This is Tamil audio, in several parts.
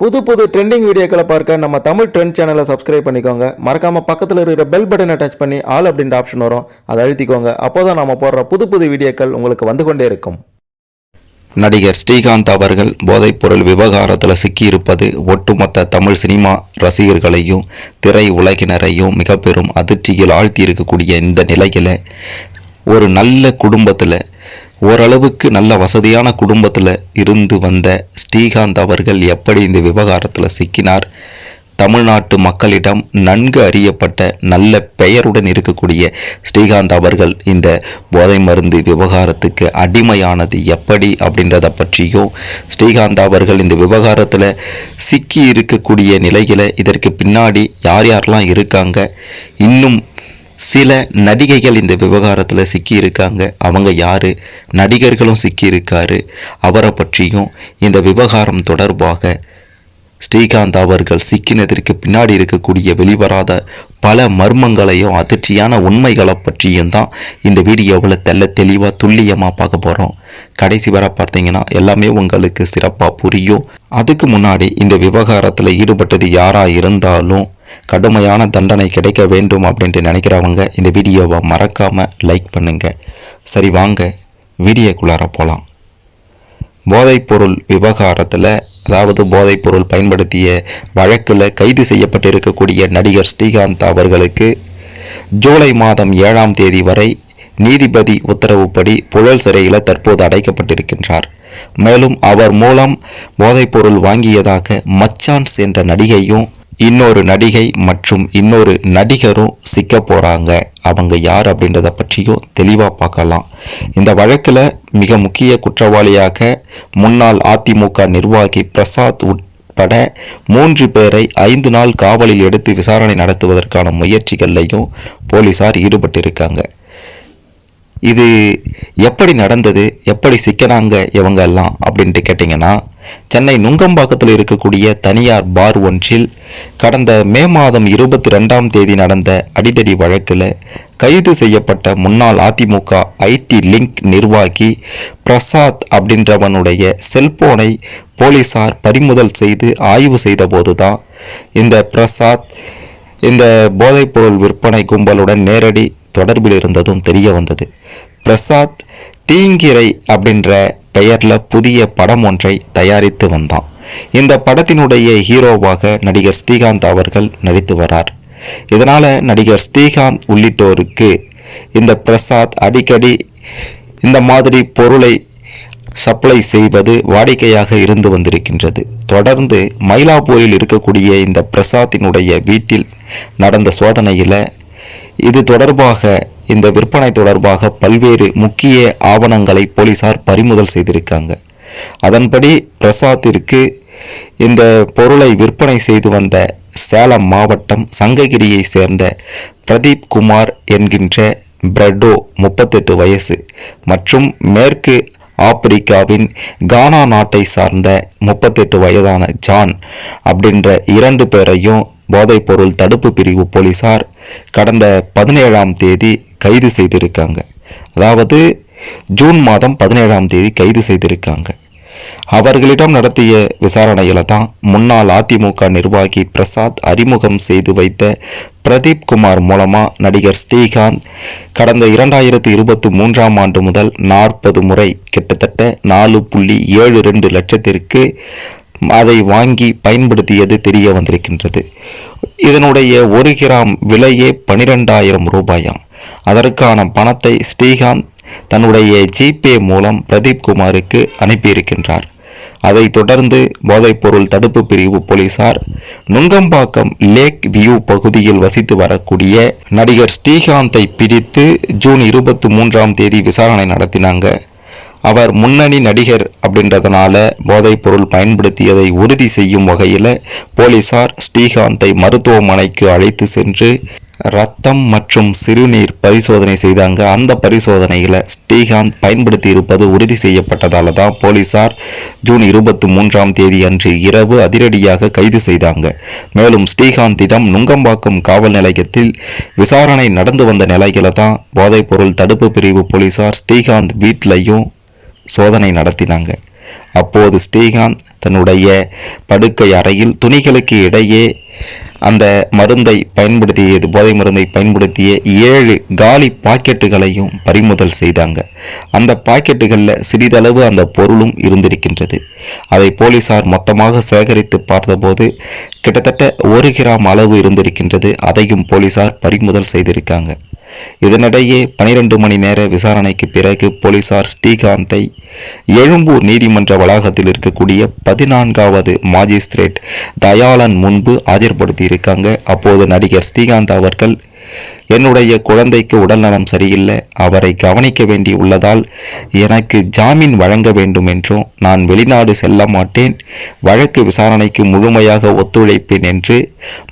புது புது ட்ரெண்டிங் வீடியோக்களை பார்க்க நம்ம தமிழ் ட்ரெண்ட் சேனலை சப்ஸ்கிரைப் பண்ணிக்கோங்க. மறக்காமல் பக்கத்தில் இருக்கிற பெல் பட்டனை டச் பண்ணி ஆல் அப்படின்ற ஆப்ஷன் வரும். அதை அழுத்திக்கோங்க. அப்போதான் நம்ம போடுற புது புது வீடியோக்கள் உங்களுக்கு வந்து கொண்டே இருக்கும். நடிகர் ஸ்ரீகாந்த் அவர்கள் போதைப்பொருள் விவகாரத்தில் சிக்கியிருப்பது ஒட்டுமொத்த தமிழ் சினிமா ரசிகர்களையும் திரை உலகினரையும் மிக பெரும் அதிர்ச்சியில் ஆழ்த்தியிருக்கக்கூடிய இந்த நிலையில் ஒரு நல்ல குடும்பத்தில் ஓரளவுக்கு நல்ல வசதியான குடும்பத்தில் இருந்து வந்த ஸ்ரீகாந்த் அவர்கள் எப்படி இந்த விவகாரத்தில் சிக்கினார்? தமிழ்நாட்டு மக்களிடம் நன்கு அறியப்பட்ட நல்ல பெயருடன் இருக்கக்கூடிய ஸ்ரீகாந்த் அவர்கள் இந்த போதை மருந்து விவகாரத்துக்கு அடிமையானது எப்படி அப்படின்றத பற்றியும் ஸ்ரீகாந்த் அவர்கள் இந்த விவகாரத்தில் சிக்கி இருக்கக்கூடிய நிலையில் இதற்கு பின்னாடி யார் யாரெல்லாம் இருக்காங்க? இன்னும் சில நடிகைகள் இந்த விவகாரத்தில் சிக்கி இருக்காங்க அவங்க யார்? நடிகர்களும் சிக்கியிருக்காரு. அவரை பற்றியும் இந்த விவகாரம் தொடர்பாக ஸ்ரீகாந்த் அவர்கள் சிக்கினதற்கு பின்னாடி இருக்கக்கூடிய வெளிவராத பல மர்மங்களையும் அதிர்ச்சியான உண்மைகளை பற்றியும் தான் இந்த வீடியோவில் தெல்ல தெளிவாக துல்லியமாக பார்க்க போகிறோம் கடைசி வரை பார்த்தீங்கன்னா எல்லாமே உங்களுக்கு சிறப்பாக புரியும். அதுக்கு முன்னாடி இந்த விவகாரத்தில் ஈடுபட்டது யாராக இருந்தாலும் கடுமையான தண்டனை கிடைக்க வேண்டும் அப்படின்ட்டு நினைக்கிறவங்க இந்த வீடியோவை மறக்காமல் லைக் பண்ணுங்கள் சரி வாங்க வீடியோக்குள்ளார போகலாம் போதைப்பொருள் விவகாரத்தில் அதாவது போதைப்பொருள் பயன்படுத்திய வழக்கில் கைது செய்யப்பட்டிருக்கக்கூடிய நடிகர் ஸ்ரீகாந்த் அவர்களுக்கு ஜூலை மாதம் ஏழாம் தேதி வரை நீதிபதி உத்தரவுப்படி புழல் சிறையில் தற்போது அடைக்கப்பட்டிருக்கின்றார். மேலும் அவர் மூலம் போதைப்பொருள் வாங்கியதாக மச்சான்ஸ் என்ற நடிகையும் இன்னொரு நடிகை மற்றும் இன்னொரு நடிகரும் சிக்க போகிறாங்க அவங்க யார் அப்படின்றத பற்றியும் தெளிவாக பார்க்கலாம். இந்த வழக்கில் மிக முக்கிய குற்றவாளியாக முன்னாள் அதிமுக நிர்வாகி பிரசாத் உட்பட மூன்று பேரை ஐந்து நாள் காவலில் எடுத்து விசாரணை நடத்துவதற்கான முயற்சிகள்லையும் போலீசார் ஈடுபட்டிருக்காங்க. இது எப்படி நடந்தது? எப்படி சிக்கினாங்க இவங்க எல்லாம் அப்படின்ட்டு கேட்டிங்கன்னா சென்னை நுங்கம்பாக்கத்தில் இருக்கக்கூடிய தனியார் பார் ஒன்றில் கடந்த மே மாதம் இருபத்தி ரெண்டாம் தேதி நடந்த அடிதடி வழக்கில் கைது செய்யப்பட்ட முன்னாள் அதிமுக ஐடி லிங்க் நிர்வாகி பிரசாத் அப்படின்றவனுடைய செல்போனை போலீசார் பறிமுதல் செய்து ஆய்வு செய்தபோது தான் இந்த பிரசாத் இந்த போதைப்பொருள் விற்பனை கும்பலுடன் நேரடி தொடர்பில் இருந்ததும் தெரிய வந்தது. பிரசாத் தீங்கிரை அப்படின்ற பெயரில் புதிய படம் ஒன்றை தயாரித்து வந்தான். இந்த படத்தினுடைய ஹீரோவாக நடிகர் ஸ்ரீகாந்த் அவர்கள் நடித்து வரார். இதனால் நடிகர் ஸ்ரீகாந்த் உள்ளிட்டோருக்கு இந்த பிரசாத் அடிக்கடி இந்த மாதிரி பொருளை சப்ளை செய்வது வாடிக்கையாக இருந்து வந்திருக்கின்றது. தொடர்ந்து மயிலாப்பூரில் இருக்கக்கூடிய இந்த பிரசாத்தினுடைய வீட்டில் நடந்த சோதனையில் இது தொடர்பாக இந்த விற்பனை தொடர்பாக பல்வேறு முக்கிய ஆவணங்களை போலீசார் பறிமுதல் செய்திருக்காங்க. அதன்படி பிரசாத்திற்கு இந்த பொருளை விற்பனை செய்து வந்த சேலம் மாவட்டம் சங்ககிரியை சேர்ந்த பிரதீப் குமார் என்கின்ற பிரடோ முப்பத்தெட்டு வயசு மற்றும் மேற்கு ஆப்பிரிக்காவின் கானா நாட்டை சார்ந்த முப்பத்தெட்டு வயதான ஜான் அப்படின்ற இரண்டு பேரையும் போதைப்பொருள் தடுப்பு பிரிவு போலீசார் கடந்த பதினேழாம் தேதி கைது செய்திருக்காங்க. அதாவது ஜூன் மாதம் பதினேழாம் தேதி கைது செய்திருக்காங்க. அவர்களிடம் நடத்திய விசாரணையில தான் முன்னாள் அதிமுக நிர்வாகி பிரசாத் அறிமுகம் செய்து வைத்த பிரதீப் குமார் மூலமாக நடிகர் ஸ்ரீகாந்த் கடந்த இரண்டாயிரத்தி இருபத்தி மூன்றாம் ஆண்டு முதல் நாற்பது முறை கிட்டத்தட்ட நாலு புள்ளி ஏழு ரெண்டு லட்சத்திற்கு அதை வாங்கி பயன்படுத்தியது தெரிய வந்திருக்கின்றது. இதனுடைய ஒரு கிராம் விலையே பனிரெண்டாயிரம் ரூபாயாம். அதற்கான பணத்தை ஸ்ரீகாந்த் தன்னுடைய ஜிபே மூலம் பிரதீப் குமாருக்கு அனுப்பியிருக்கின்றார். அதைத் தொடர்ந்து போதைப்பொருள் தடுப்பு பிரிவு போலீசார் நுங்கம்பாக்கம் லேக் வியூ பகுதியில் வசித்து வரக்கூடிய நடிகர் ஸ்ரீகாந்தை பிடித்து ஜூன் இருபத்தி மூன்றாம் தேதி விசாரணை நடத்தினாங்க. அவர் முன்னணி நடிகர் அப்படின்றதுனால போதைப்பொருள் பயன்படுத்தியதை உறுதி செய்யும் வகையில் போலீசார் ஸ்ரீகாந்தை மருத்துவமனைக்கு அழைத்து சென்று ரத்தம் மற்றும் சிறுநீர் பரிசோதனை செய்தாங்க. அந்த பரிசோதனையில் ஸ்ரீகாந்த் பயன்படுத்தி இருப்பது உறுதி செய்யப்பட்டதால தான் போலீசார் ஜூன் இருபத்தி மூன்றாம் தேதி அன்று இரவு அதிரடியாக கைது செய்தாங்க. மேலும் ஸ்ரீகாந்திடம் நுங்கம்பாக்கம் காவல் நிலையத்தில் விசாரணை நடந்து வந்த நிலையில தான் போதைப்பொருள் தடுப்பு பிரிவு போலீசார் ஸ்ரீகாந்த் வீட்டிலையும் சோதனை நடத்தினாங்க. அப்போது ஸ்ரீகாந்த் தன்னுடைய படுக்கை அறையில் துணிகளுக்கு இடையே அந்த மருந்தை பயன்படுத்தியது போதை மருந்தை பயன்படுத்திய ஏழு காலி பாக்கெட்டுகளையும் பறிமுதல் செய்தாங்க. அந்த பாக்கெட்டுகளில் சிறிதளவு அந்த பொருளும் இருந்திருக்கின்றது. அதை போலீசார் மொத்தமாக சேகரித்து பார்த்தபோது கிட்டத்தட்ட ஒரு கிராம் அளவு இருந்திருக்கின்றது. அதையும் போலீசார் பறிமுதல் செய்திருக்காங்க. இதனிடையே பனிரெண்டு மணி நேர விசாரணைக்கு பிறகு போலீசார் ஸ்ரீகாந்தை எழும்பூர் நீதிமன்ற வளாகத்தில் இருக்கக்கூடிய பதினான்காவது மாஜிஸ்திரேட் தயாளன் முன்பு ஆஜர்படுத்தி இருக்காங்க அப்போது நடிகர் ஸ்ரீகாந்த் அவர்கள் என்னுடைய குழந்தைக்கு உடல்நலம் சரியில்லை அவரை கவனிக்க வேண்டி உள்ளதால் எனக்கு ஜாமீன் வழங்க வேண்டும் என்றும் நான் வெளிநாடு செல்ல மாட்டேன் வழக்கு விசாரணைக்கு முழுமையாக ஒத்துழைப்பேன் என்று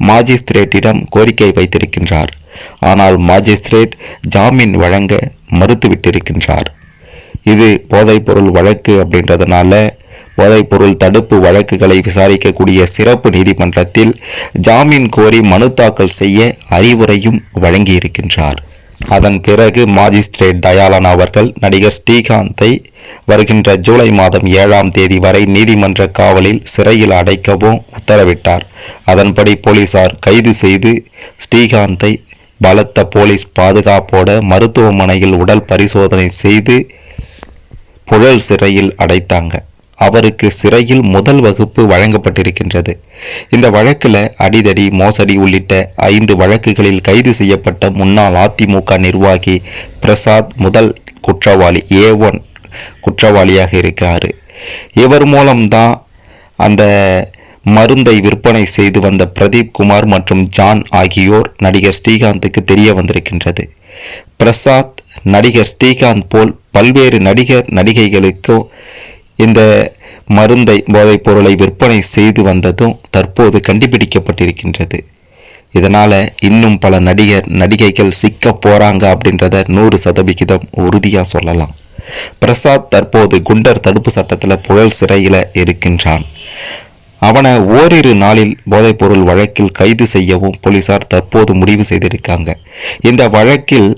மாஜிஸ்திரேட்டிடம் கோரிக்கை வைத்திருக்கின்றார். ஆனால் மாஜிஸ்திரேட் ஜாமீன் வழங்க மறுத்துவிட்டிருக்கின்றார். இது போதைப்பொருள் வழக்கு அப்படின்றதுனால போதைப்பொருள் தடுப்பு வழக்குகளை விசாரிக்கக்கூடிய சிறப்பு நீதிமன்றத்தில் ஜாமீன் கோரி மனு தாக்கல் செய்ய அறிவுரையும் வழங்கியிருக்கின்றார். அதன் பிறகு மாஜிஸ்திரேட் தயாளன் அவர்கள் நடிகர் ஸ்ரீகாந்தை வருகின்ற ஜூலை மாதம் ஏழாம் தேதி வரை நீதிமன்ற காவலில் சிறையில் அடைக்கவும் உத்தரவிட்டார். அதன்படி போலீசார் கைது செய்து ஸ்ரீகாந்தை பலத்த போலீஸ் பாதுகாப்போட மருத்துவமனையில் உடல் பரிசோதனை செய்து புழல் சிறையில் அடைத்தாங்க. அவருக்கு சிறையில் முதல் வகுப்பு வழங்கப்பட்டிருக்கின்றது. இந்த வழக்கில் அடிதடி மோசடி உள்ளிட்ட ஐந்து வழக்குகளில் கைது செய்யப்பட்ட முன்னாள் அதிமுக நிர்வாகி பிரசாத் முதல் குற்றவாளி ஏ ஒன் குற்றவாளியாக இருக்கிறார். இவர் மூலம்தான் அந்த மருந்தை விற்பனை செய்து வந்த பிரதீப் குமார் மற்றும் ஜான் ஆகியோர் நடிகர் ஸ்ரீகாந்துக்கு தெரிய வந்திருக்கின்றது. பிரசாத் நடிகர் ஸ்ரீகாந்த் போல் பல்வேறு நடிகர் நடிகைகளுக்கும் இந்த மருந்தை போதைப் பொருளை விற்பனை செய்து வந்ததும் தற்போது கண்டுபிடிக்கப்பட்டிருக்கின்றது. இதனால் இன்னும் பல நடிகர் நடிகைகள் சிக்க போகிறாங்க அப்படின்றத நூறு சதவிகிதம் உறுதியாக சொல்லலாம். பிரசாத் தற்போது குண்டர் தடுப்பு சட்டத்தில் புழல் சிறையில் இருக்கின்றான். அவனை ஓரிரு நாளில் போதைப்பொருள் வழக்கில் கைது செய்யவும் போலீசார் தற்போது முடிவு செய்திருக்காங்க. இந்த வழக்கில்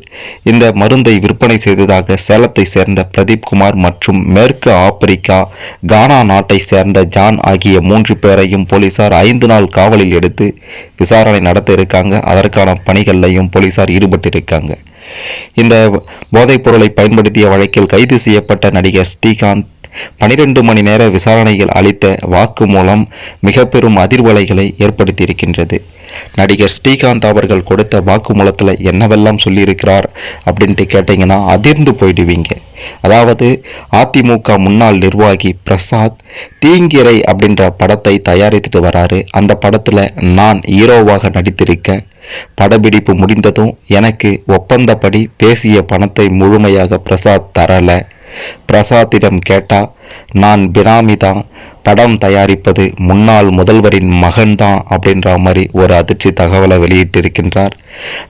இந்த மருந்தை விற்பனை செய்ததாக சேலத்தை சேர்ந்த பிரதீப் குமார் மற்றும் மேற்கு ஆப்பிரிக்கா கானா நாட்டை சேர்ந்த ஜான் ஆகிய மூன்று பேரையும் போலீசார் ஐந்து நாள் காவலில் எடுத்து விசாரணை நடத்த இருக்காங்க. அதற்கான பணிகள்லையும் போலீசார் ஈடுபட்டிருக்காங்க. இந்த போதைப் பொருளை பயன்படுத்திய வழக்கில் கைது செய்யப்பட்ட நடிகர் ஸ்ரீகாந்த் பனிரெண்டு மணி நேர விசாரணையில் அளித்த வாக்குமூலம் மிக பெரும் அதிர்வலைகளை ஏற்படுத்தியிருக்கின்றது. நடிகர் ஸ்ரீகாந்த் அவர்கள் கொடுத்த வாக்குமூலத்தில் என்னவெல்லாம் சொல்லியிருக்கிறார் அப்படின்ட்டு கேட்டிங்கன்னா அதிர்ந்து போயிடுவீங்க. அதாவது அதிமுக முன்னாள் நிர்வாகி பிரசாத் தீங்கிரை அப்படின்ற படத்தை தயாரித்துட்டு வராரு. அந்த படத்தில் நான் ஹீரோவாக நடித்திருக்க படப்பிடிப்பு முடிந்ததும் எனக்கு ஒப்பந்தப்படி பேசிய பணத்தை முழுமையாக பிரசாத் தரலை. பிரசாத்திடம் கேட்டா நான் பினாமி தான் படம் தயாரிப்பது முன்னாள் முதல்வரின் மகன்தான் அப்படின்ற மாதிரி ஒரு அதிர்ச்சி தகவலை வெளியிட்டிருக்கின்றார்.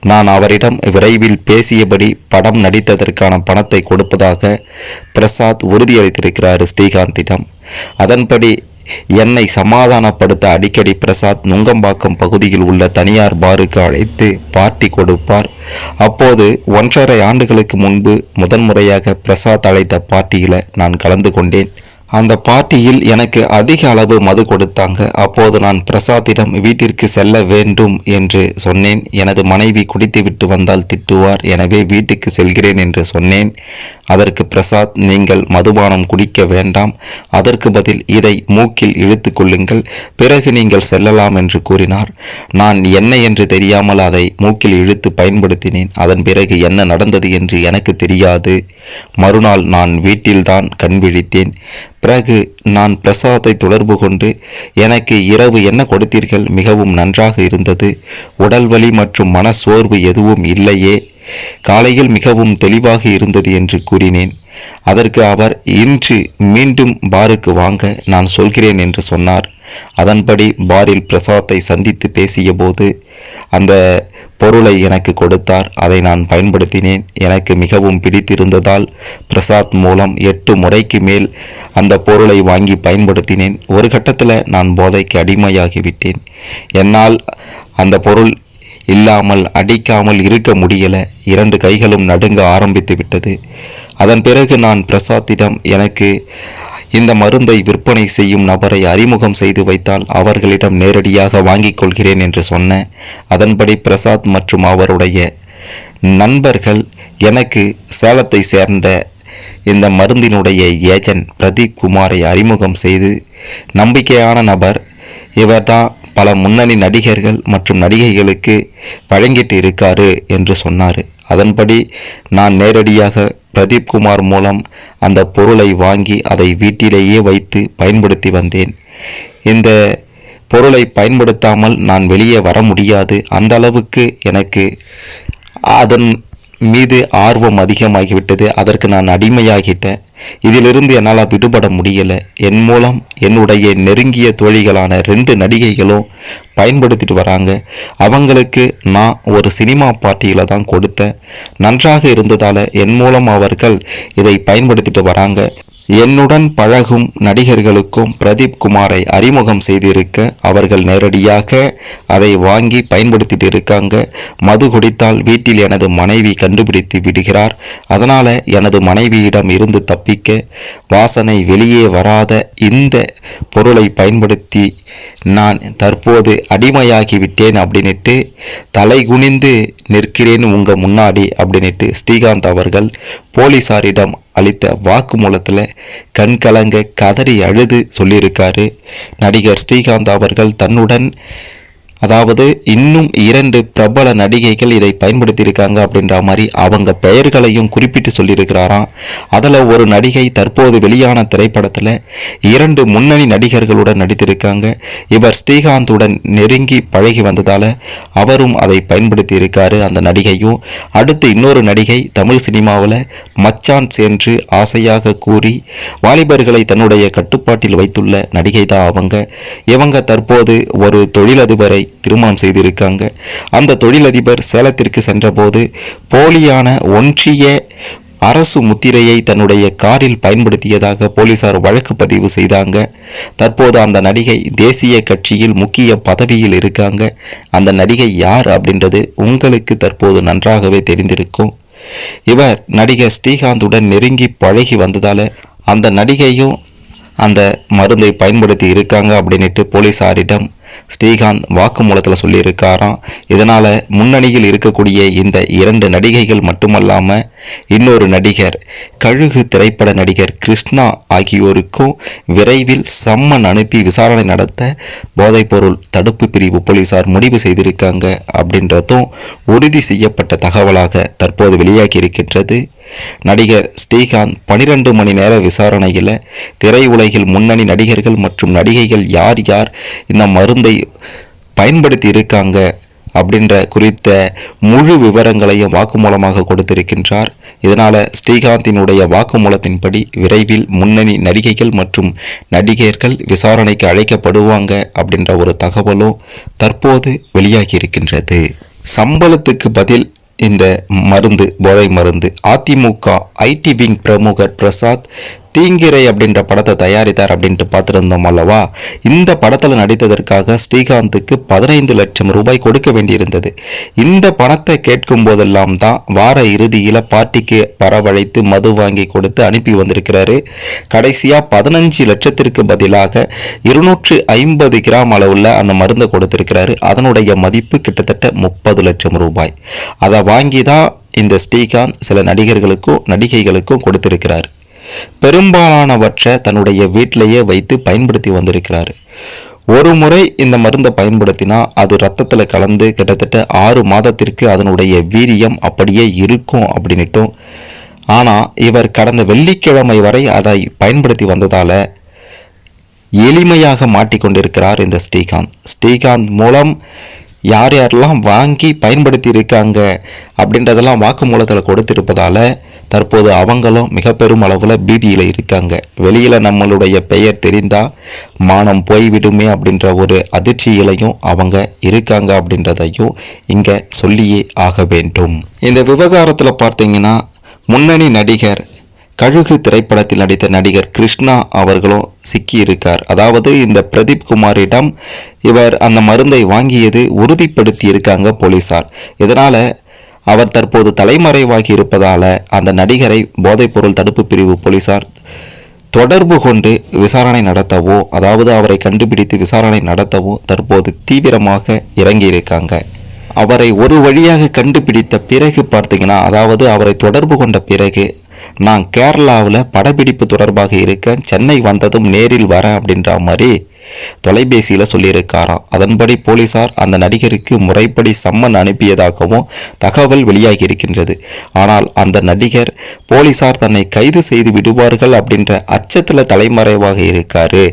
நான் அவரிடம் விரைவில் பேசியபடி படம் நடித்ததற்கான பணத்தை கொடுப்பதாக பிரசாத் உறுதியளித்திருக்கிறார் ஸ்ரீகாந்திடம். அதன்படி என்னை சமாதானப்படுத்த அடிக்கடி பிரசாத் நுங்கம்பாக்கம் பகுதியில் உள்ள தனியார் பாருக்கு அழைத்து பார்ட்டி கொடுப்பார். அப்போது ஒன்றரை ஆண்டுகளுக்கு முன்பு முதன்முறையாக பிரசாத் அழைத்த பார்ட்டியில் நான் கலந்து கொண்டேன். அந்த பார்ட்டியில் எனக்கு அதிக அளவு மது கொடுத்தாங்க. அப்போது நான் பிரசாத்திடம் வீட்டிற்கு செல்ல வேண்டும் என்று சொன்னேன். எனது மனைவி குடித்துவிட்டு வந்தால் திட்டுவார். எனவே வீட்டுக்கு செல்கிறேன் என்று சொன்னேன். அதற்கு பிரசாத் நீங்கள் மதுபானம் குடிக்க வேண்டாம். அதற்கு பதில் இதை மூக்கில் இழுத்து கொள்ளுங்கள். பிறகு நீங்கள் செல்லலாம் என்று கூறினார். நான் என்ன என்று தெரியாமல் அதை மூக்கில் இழுத்து பயன்படுத்தினேன். அதன் பிறகு என்ன நடந்தது என்று எனக்கு தெரியாது. மறுநாள் நான் வீட்டில்தான் கண் விழித்தேன். பிறகு நான் பிரசாத்தை தொடர்பு கொண்டு எனக்கு இரவு என்ன கொடுத்தீர்கள்? மிகவும் நன்றாக இருந்தது. உடல் வலி மற்றும் மன சோர்வு எதுவும் இல்லையே. காலையில் மிகவும் தெளிவாக இருந்தது என்று கூறினேன். அதற்கு அவர் இன்று மீண்டும் பாருக்கு வாங்க நான் சொல்கிறேன் என்று சொன்னார். அதன்படி பாரில் பிரசாத்தை சந்தித்து பேசியபோது அந்த பொருளை எனக்கு கொடுத்தார். அதை நான் பயன்படுத்தினேன். எனக்கு மிகவும் பிடித்திருந்ததால் பிரசாத் மூலம் எட்டு முறைக்கு மேல் அந்த பொருளை வாங்கி பயன்படுத்தினேன். ஒரு கட்டத்தில் நான் போதைக்கு அடிமையாகிவிட்டேன். என்னால் அந்த பொருள் இல்லாமல் அடிக்காமல் இருக்க முடியல. இரண்டு கைகளும் நடுங்க ஆரம்பித்து விட்டது அதன் பிறகு நான் பிரசாத்திடம் எனக்கு இந்த மருந்தை விற்பனை செய்யும் நபரை அறிமுகம் செய்து வைத்தால் அவர்களிடம் நேரடியாக வாங்கிக் கொள்கிறேன் என்று சொன்ன அதன்படி பிரசாத் மற்றும் அவருடைய நண்பர்கள் எனக்கு சேலத்தை சேர்ந்த இந்த மருந்தினுடைய ஏஜென்ட் பிரதீப் குமாரை அறிமுகம் செய்து நம்பிக்கையான நபர் இவர்தான் பல முன்னணி நடிகர்கள் மற்றும் நடிகைகளுக்கு வழங்கிட்டு இருக்காரு என்று சொன்னார். அதன்படி நான் நேரடியாக பிரதீப் குமார் மூலம் அந்த பொருளை வாங்கி அதை வீட்டிலேயே வைத்து பயன்படுத்தி வந்தேன். இந்த பொருளை பயன்படுத்தாமல் நான் வெளியே வர முடியாது. அந்த அளவுக்கு எனக்கு அதன் மீது ஆர்வம் அதிகமாகிவிட்டது. அதற்கு நான் அடிமையாகிட்டேன். இதிலிருந்து என்னால் விடுபட முடியல. என் மூலம் என்னுடைய நெருங்கிய தோழிகளான ரெண்டு நடிகைகளும் பயன்படுத்திட்டு வராங்க. அவங்களுக்கு நான் ஒரு சினிமா பார்ட்டியில் தான் கொடுத்தேன். நன்றாக இருந்ததால் என் மூலம் அவர்கள் இதை பயன்படுத்திட்டு வராங்க. என்னுடன் பழகும் நடிகர்களுக்கும் பிரதீப் குமாரை அறிமுகம் செய்திருக்க அவர்கள் நேரடியாக அதை வாங்கி பயன்படுத்திட்டு இருக்காங்க மது குடித்தால் வீட்டில் எனது மனைவி கண்டுபிடித்து விடுகிறார். அதனால் எனது மனைவியிடம் இருந்து தப்பிக்க வாசனை வெளியே வராத இந்த பொருளை பயன்படுத்தி நான் தற்போது அடிமையாகிவிட்டேன் அப்படின்ட்டு அப்படின்னுட்டு நிற்கிறேன் உங்க முன்னாடி அப்படின்னுட்டு ஸ்ரீகாந்த் அவர்கள் போலீசாரிடம் அளித்த வாக்குமூலத்தில் கண்கலங்க கதறி அழுது சொல்லியிருக்காரு. நடிகர் ஸ்ரீகாந்த் அவர்கள் தன்னுடன் அதாவது இன்னும் இரண்டு பிரபல நடிகைகள் இதை பயன்படுத்தியிருக்காங்க அப்படின்ற மாதிரி அவங்க பெயர்களையும் குறிப்பிட்டு சொல்லியிருக்கிறாராம். அதில் ஒரு நடிகை தற்போது வெளியான திரைப்படத்தில் இரண்டு முன்னணி நடிகர்களுடன் நடித்திருக்காங்க. இவர் ஸ்ரீகாந்துடன் நெருங்கி பழகி வந்ததால் அவரும் அதை பயன்படுத்தி இருக்காரு அந்த நடிகையும். அடுத்து இன்னொரு நடிகை தமிழ் சினிமாவில் மச்சான் சென்று ஆசையாக கூறி வாலிபர்களை தன்னுடைய கட்டுப்பாட்டில் வைத்துள்ள நடிகை தான் அவங்க. இவங்க தற்போது ஒரு தொழிலதிபரை திருமணம் செய்திருக்காங்க. அந்த தொழிலதிபர் சேலத்திற்கு சென்றபோது போலியான ஒன்றிய அரசு முத்திரையை தன்னுடைய காரில் பயன்படுத்தியதாக போலீசார் வழக்கு பதிவு செய்தாங்க. தற்போது அந்த நடிகை தேசிய கட்சியில் முக்கிய பதவியில் இருக்காங்க. அந்த நடிகை யார் அப்படின்றது உங்களுக்கு தற்போது நன்றாகவே தெரிந்திருக்கும். இவர் நடிகர் ஸ்ரீகாந்துடன் நெருங்கி பழகி வந்ததால் அந்த நடிகையும் அந்த மருந்தை பயன்படுத்தி இருக்காங்க அப்படின்னுட்டு போலீசாரிடம் ஸ்ரீகாந்த் வாக்குமூலத்தில் சொல்லியிருக்காராம். இதனால் முன்னணியில் இருக்கக்கூடிய இந்த இரண்டு நடிகைகள் மட்டுமல்லாமல் இன்னொரு நடிகர் கழுகு திரைப்பட நடிகர் கிருஷ்ணா ஆகியோருக்கும் விரைவில் சம்மன் அனுப்பி விசாரணை நடத்த போதைப்பொருள் தடுப்பு பிரிவு போலீசார் முடிவு செய்திருக்காங்க அப்படின்றதும் உறுதி செய்யப்பட்ட தகவலாக தற்போது வெளியாகி இருக்கின்றது நடிகர் ஸ்ரீகாந்த் பனிரெண்டு மணி நேர விசாரணையில் திரையுலகில் முன்னணி நடிகர்கள் மற்றும் நடிகைகள் யார் யார் இந்த மருந்து பயன்படுத்தி இருக்காங்க அப்படின்ற குறித்த முழு விவரங்களையும் வாக்குமூலமாக கொடுத்திருக்கின்றார். இதனால் ஸ்ரீகாந்தினுடைய வாக்குமூலத்தின்படி விரைவில் முன்னணி நடிகைகள் மற்றும் நடிகர்கள் விசாரணைக்கு அழைக்கப்படுவாங்க அப்படின்ற ஒரு தகவலும் தற்போது வெளியாகி இருக்கின்றது சம்பளத்துக்கு பதில் இந்த மருந்து போதை மருந்து. அதிமுக ஐடி விங் பிரமுகர் பிரசாத் தீங்கிரை அப்படின்ற படத்தை தயாரித்தார் அப்படின்ட்டு பார்த்துருந்தோம் அல்லவா? இந்த படத்தில் நடித்ததற்காக ஸ்ரீகாந்துக்கு பதினைந்து லட்சம் ரூபாய் கொடுக்க வேண்டியிருந்தது. இந்த பணத்தை கேட்கும் போதெல்லாம் தான் வார இறுதியில் பார்ட்டிக்கு வரவழைத்து மது வாங்கி கொடுத்து அனுப்பி வந்திருக்கிறாரு. கடைசியாக பதினஞ்சு லட்சத்திற்கு பதிலாக இருநூற்று ஐம்பது கிராம் அளவில் அந்த மருந்தை கொடுத்திருக்கிறாரு. அதனுடைய மதிப்பு கிட்டத்தட்ட முப்பது லட்சம் ரூபாய். அதை வாங்கி தான் இந்த ஸ்ரீகாந்த் சில நடிகர்களுக்கும் நடிகைகளுக்கும் கொடுத்திருக்கிறார். பெரும்பாலானவற்றை தன்னுடைய வீட்டிலேயே வைத்து பயன்படுத்தி வந்திருக்கிறார். ஒரு முறை இந்த மருந்தை பயன்படுத்தினா அது ரத்தத்தில் கலந்து கிட்டத்தட்ட ஆறு மாதத்திற்கு அதனுடைய வீரியம் அப்படியே இருக்கும் அப்படின்னுட்டும். ஆனால் இவர் கடந்த வெள்ளிக்கிழமை வரை அதை பயன்படுத்தி வந்ததால் எளிமையாக மாட்டிக்கொண்டிருக்கிறார் இந்த ஸ்ரீகாந்த். ஸ்ரீகாந்த் மூலம் யார் யாரெல்லாம் வாங்கி பயன்படுத்தி இருக்காங்க அப்படின்றதெல்லாம் வாக்குமூலத்தில் கொடுத்திருப்பதால் தற்போது அவங்களும் மிக பெரும் அளவில் பீதியில் இருக்காங்க. வெளியில் நம்மளுடைய பெயர் தெரிந்தால் மானம் போய்விடுமே அப்படின்ற ஒரு அதிர்ச்சியிலையும் அவங்க இருக்காங்க அப்படின்றதையும் இங்கே சொல்லியே ஆக வேண்டும். இந்த விவகாரத்தில் பார்த்தீங்கன்னா முன்னணி நடிகர் கழுகு திரைப்படத்தில் நடித்த நடிகர் கிருஷ்ணா அவர்களும் சிக்கியிருக்கார். அதாவது இந்த பிரதீப் குமாரிடம் இவர் அந்த மருந்தை வாங்கியது உறுதிப்படுத்தி இருக்காங்க போலீசார். இதனால் அவர் தற்போது தலைமறைவாகி இருப்பதால் அந்த நடிகரை போதைப்பொருள் தடுப்பு பிரிவு போலீசார் தொடர்பு கொண்டு விசாரணை நடத்தவோ அதாவது அவரை கண்டுபிடித்து விசாரணை நடத்தவோ தற்போது தீவிரமாக இறங்கியிருக்காங்க. அவரை ஒரு வழியாக கண்டுபிடித்த பிறகு பார்த்தீங்கன்னா அதாவது அவரை தொடர்பு கொண்ட பிறகு நான் கேரளாவில் படப்பிடிப்பு தொடர்பாக இருக்கேன் சென்னை வந்ததும் நேரில் வரேன் அப்படின்ற மாதிரி தொலைபேசியில் சொல்லியிருக்காராம். அதன்படி போலீசார் அந்த நடிகருக்கு முறைப்படி சம்மன் அனுப்பியதாகவும் தகவல் வெளியாகி இருக்கின்றது. ஆனால் அந்த நடிகர் போலீசார் தன்னை கைது செய்து விடுவார்கள் அப்படின்ற அச்சத்தில் தலைமறைவாக இருக்காரு.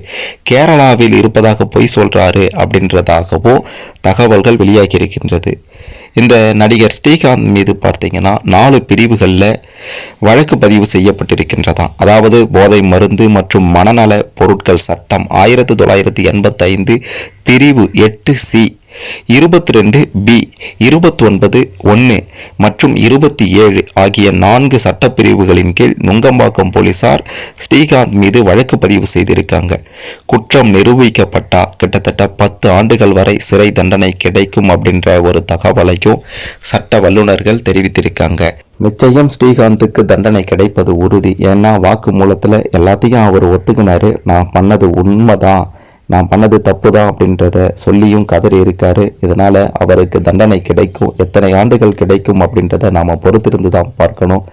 கேரளாவில் இருப்பதாக பொய் சொல்கிறாரு அப்படின்றதாகவும் தகவல்கள் வெளியாகி இருக்கின்றது. இந்த நடிகர் ஸ்ரீகாந்த் மீது பார்த்தீங்கன்னா நாலு பிரிவுகளில் வழக்கு பதிவு செய்யப்பட்டிருக்கின்றதாம் அதாவது போதை மருந்து மற்றும் மனநல பொருட்கள் சட்டம் ஆயிரத்தி தொள்ளாயிரத்தி எண்பத்தைந்து பிரிவு எட்டு சி இருபத்தி ரெண்டு பி இருபத்தி ஒன்பது ஒன்று மற்றும் இருபத்தி ஏழு ஆகிய நான்கு சட்டப்பிரிவுகளின் கீழ் நுங்கம்பாக்கம் போலீசார் ஸ்ரீகாந்த் மீது வழக்கு பதிவு செய்திருக்காங்க. குற்றம் நிரூபிக்கப்பட்டா கிட்டத்தட்ட பத்து ஆண்டுகள் வரை சிறை தண்டனை கிடைக்கும் அப்படின்ற ஒரு தகவலையும் சட்ட வல்லுநர்கள் தெரிவித்திருக்காங்க. நிச்சயம் ஸ்ரீகாந்துக்கு தண்டனை கிடைப்பது உறுதி. ஏன்னா வாக்கு மூலத்தில் எல்லாத்தையும் அவர் ஒத்துக்கினாரு. நான் பண்ணது உண்மைதான். நான் பண்ணது தப்பு தான் அப்படின்றத சொல்லியும் கதறி இருக்காரு. இதனால் அவருக்கு தண்டனை கிடைக்கும் எத்தனை ஆண்டுகள் கிடைக்கும் அப்படின்றத நாம் பொறுத்திருந்து தான் பார்க்கணும்.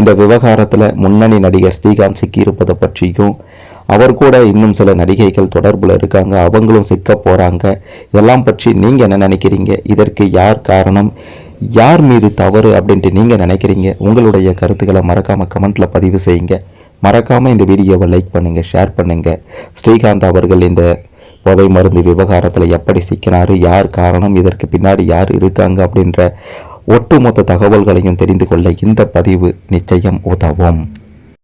இந்த விவகாரத்தில் முன்னணி நடிகர் ஸ்ரீகாந்த் சிக்கியிருப்பதை பற்றியும் அவர் கூட இன்னும் சில நடிகைகள் தொடர்பில் இருக்காங்க அவங்களும் சிக்க போகிறாங்க இதெல்லாம் பற்றி நீங்கள் என்ன நினைக்கிறீங்க? இதற்கு யார் காரணம்? யார் மீது தவறு அப்படின்ட்டு நீங்கள் நினைக்கிறீங்க? உங்களுடைய கருத்துக்களை மறக்காமல் கமெண்ட்டில் பதிவு செய்யுங்க. மறக்காமல் இந்த வீடியோவை லைக் பண்ணுங்கள் ஷேர் பண்ணுங்கள் ஸ்ரீகாந்த் அவர்கள் இந்த போதை மருந்து விவகாரத்தில் எப்படி சிக்கினார் யார் காரணம் இதற்கு பின்னாடி யார் இருக்காங்க அப்படின்ற ஒட்டுமொத்த தகவல்களையும் தெரிந்து கொள்ள இந்த பதிவு நிச்சயம் உதவும்.